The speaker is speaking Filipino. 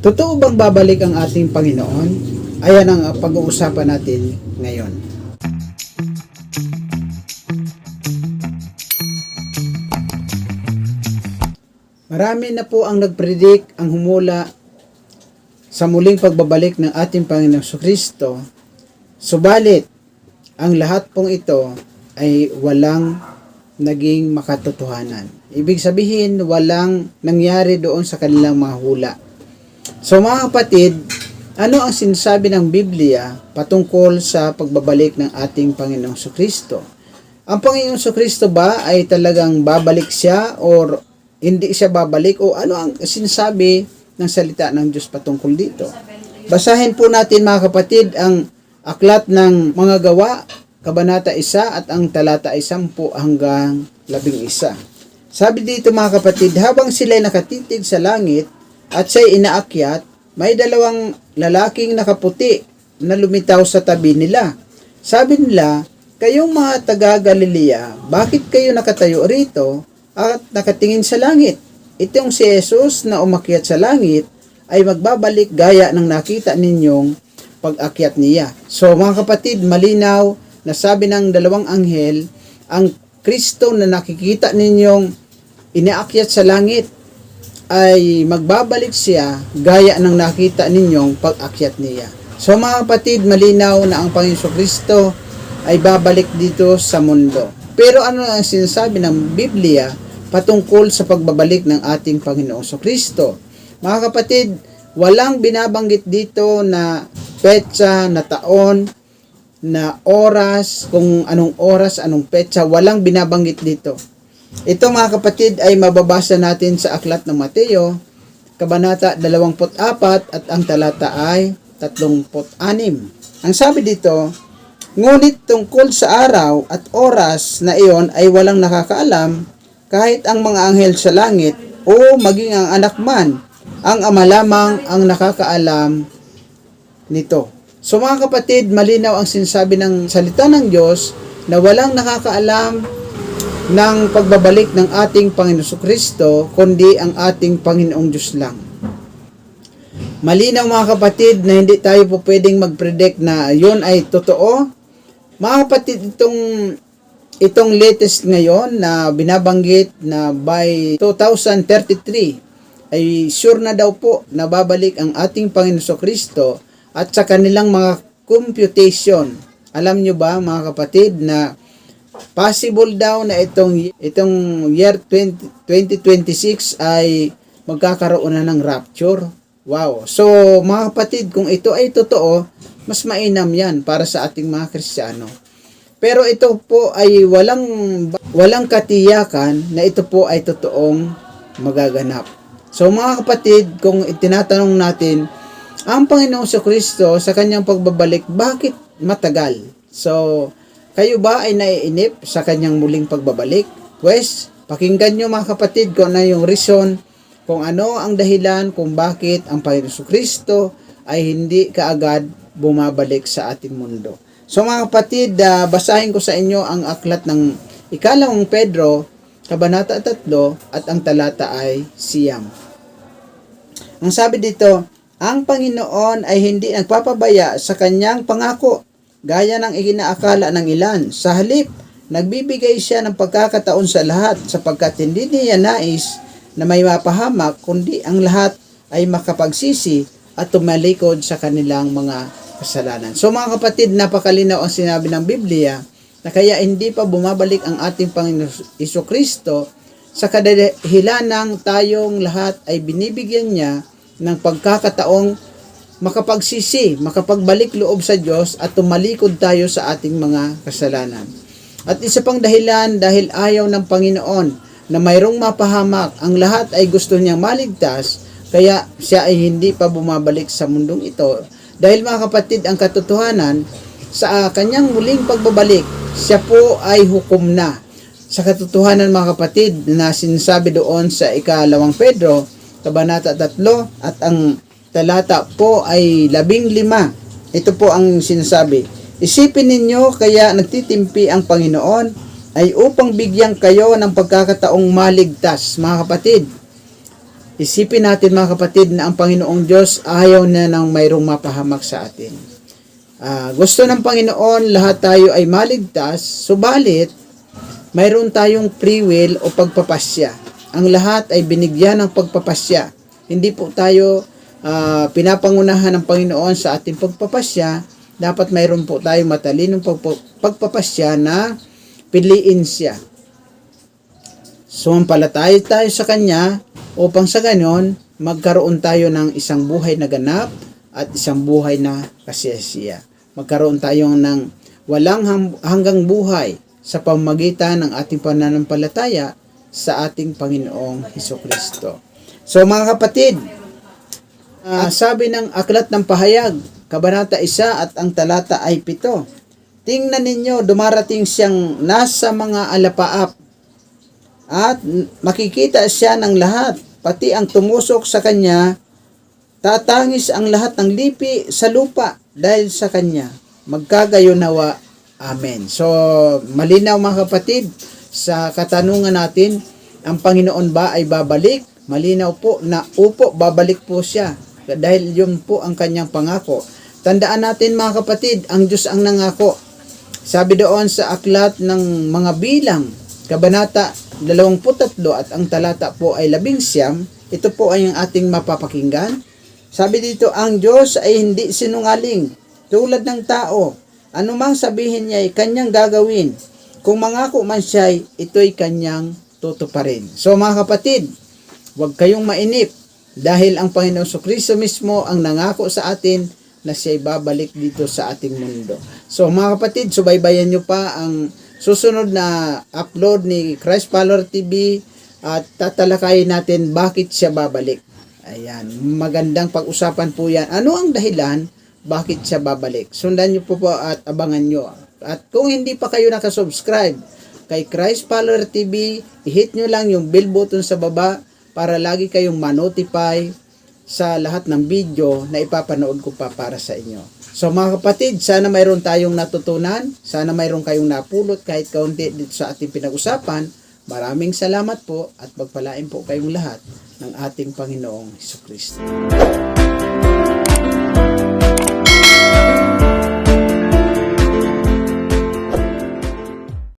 Totoo bang babalik ang ating Panginoon? Ayan ang pag-uusapan natin ngayon. Marami na po ang nagpredict ang humula sa muling pagbabalik ng ating Panginoong Kristo. Subalit, ang lahat pong ito ay walang naging makatotohanan. Ibig sabihin, walang nangyari doon sa kanilang mga hula. So mga kapatid, ano ang sinasabi ng Biblia patungkol sa pagbabalik ng ating Panginoong Kristo? Ang Panginoong Kristo ba ay talagang babalik siya or hindi siya babalik o ano ang sinasabi ng salita ng Diyos patungkol dito? Basahin po natin mga kapatid ang aklat ng mga gawa, kabanata 1 at ang talata ay 10 hanggang 11. Sabi dito mga kapatid, habang sila'y nakatitig sa langit at siya'y inaakyat, may dalawang lalaking nakaputi na lumitaw sa tabi nila. Sabi nila, kayong mga taga Galilea, bakit kayo nakatayo rito at nakatingin sa langit? Itong si Jesus na umakyat sa langit ay magbabalik gaya ng nakita ninyong pag-akyat niya. So mga kapatid, malinaw na sabi ng dalawang anghel, ang Kristo na nakikita ninyong inaakyat sa langit ay magbabalik siya gaya ng nakita ninyong pag-akyat niya. So mga kapatid, malinaw na ang Panginoon Kristo ay babalik dito sa mundo. Pero ano ang sinasabi ng Biblia patungkol sa pagbabalik ng ating Panginoong Kristo? Mga kapatid, walang binabanggit dito na petsa, na taon, na oras, kung anong oras, anong petsa, walang binabanggit dito. Ito mga kapatid ay mababasa natin sa aklat ng Mateo, kabanata 24 at ang talata ay 36. Ang sabi dito, Ngunit tungkol sa araw at oras na iyon ay walang nakakaalam, kahit ang mga anghel sa langit o maging ang anak man, ang ama lamang ang nakakaalam nito. So mga kapatid, malinaw ang sinasabi ng salita ng Diyos na walang nakakaalam ng pagbabalik ng ating Panginoon Kristo, kundi ang ating Panginoong Diyos lang. Malinaw mga kapatid na hindi tayo po pwedeng mag-predict na yon ay totoo. Mga kapatid, itong itong latest ngayon na binabanggit na by 2033 ay sure na daw po na babalik ang ating Panginoon Kristo at sa kanilang mga computation. Alam nyo ba mga kapatid na possible daw na itong itong year 20, 2026 ay magkakaroon na ng rapture. Wow. So, mga kapatid, kung ito ay totoo, mas mainam 'yan para sa ating mga Kristiyano. Pero ito po ay walang walang katiyakan na ito po ay totoong magaganap. So mga kapatid, kung itinatanong natin, ang Panginoong sa Kristo sa kanyang pagbabalik, bakit matagal? So, kayo ba ay naiinip sa kanyang muling pagbabalik? Pues, pakinggan nyo mga kapatid kung ano yung reason, kung ano ang dahilan kung bakit ang Panginoon Kristo ay hindi kaagad bumabalik sa ating mundo. So mga kapatid, uh, basahin ko sa inyo ang aklat ng ikalawang Pedro, kabanata 3 at ang talata ay siyam. Ang sabi dito, ang Panginoon ay hindi nagpapabaya sa kanyang pangako, gaya ng ikinaakala ng ilan. Sa halip, nagbibigay siya ng pagkakataon sa lahat sapagkat hindi niya nais na may mapahamak, kundi ang lahat ay makapagsisi at tumalikod sa kanilang mga kasalanan. So mga kapatid, napakalinaw ang sinabi ng Biblia na kaya hindi pa bumabalik ang ating Panginoon Iso Kristo sa kadahilan ng tayong lahat ay binibigyan niya ng pagkakataong makapagsisi, makapagbalik loob sa Diyos at tumalikod tayo sa ating mga kasalanan. At isa pang dahilan dahil ayaw ng Panginoon na mayroong mapahamak, ang lahat ay gusto niyang maligtas, kaya siya ay hindi pa bumabalik sa mundong ito. Dahil mga kapatid, ang katotohanan, sa kanyang muling pagbabalik, siya po ay hukom na. Sa katotohanan mga kapatid, na sinasabi doon sa ikalawang Pedro, kabanata 3 at ang talata po ay labing lima. Ito po ang sinasabi. Isipin ninyo kaya nagtitimpi ang Panginoon ay upang bigyan kayo ng pagkakataong maligtas, mga kapatid. Isipin natin mga kapatid na ang Panginoong Diyos ayaw na ng mayroong mapahamak sa atin. Ah, gusto ng Panginoon lahat tayo ay maligtas, subalit mayroon tayong free will o pagpapasya. Ang lahat ay binigyan ng pagpapasya. Hindi po tayo ah, pinapangunahan ng Panginoon sa ating pagpapasya. Dapat mayroon po tayong matalinong pagp- pagpapasya na piliin siya. Sumampalataya tayo sa Kanya upang sa ganon, magkaroon tayo ng isang buhay na ganap at isang buhay na kasiyasiya. Magkaroon tayo ng walang hanggang buhay sa pamagitan ng ating pananampalataya sa ating Panginoong Heso Kristo. So mga kapatid, ah, sabi ng Aklat ng Pahayag, Kabanata 1 at ang talata ay 7. Tingnan ninyo, dumarating siyang nasa mga alapaap at makikita siya ng lahat, pati ang tumusok sa kanya, tatangis ang lahat ng lipi sa lupa dahil sa kanya. Magkagayo nawa. Amen. So, malinaw mga kapatid, sa katanungan natin, ang Panginoon ba ay babalik? Malinaw po na upo, babalik po siya. Dahil yun po ang kanyang pangako. Tandaan natin mga kapatid, ang Diyos ang nangako. Sabi doon sa aklat ng mga bilang, Kabanata 23 at ang talata po ay 11, ito po ay ang ating mapapakinggan. Sabi dito, ang Diyos ay hindi sinungaling, tulad ng tao. Anumang sabihin niya ay kanyang gagawin. Kung mangako man siya, ito'y kanyang tutuparin. So mga kapatid, huwag kayong mainip dahil ang Panginoon so Kristo mismo ang nangako sa atin na siya'y babalik dito sa ating mundo. So mga kapatid, subaybayan nyo pa ang susunod na upload ni Christ Follower TV at tatalakayin natin bakit siya babalik. Ayan, magandang pag-usapan po yan. Ano ang dahilan bakit siya babalik? Sundan nyo po po at abangan nyo. At kung hindi pa kayo nakasubscribe kay Christ Follower TV, i-hit nyo lang yung bell button sa baba para lagi kayong manotify sa lahat ng video na ipapanood ko pa para sa inyo. So mga kapatid, sana mayroon tayong natutunan, sana mayroon kayong napulot kahit kaunti dito sa ating pinag-usapan. Maraming salamat po at pagpalain po kayong lahat ng ating Panginoong Heso Kristo.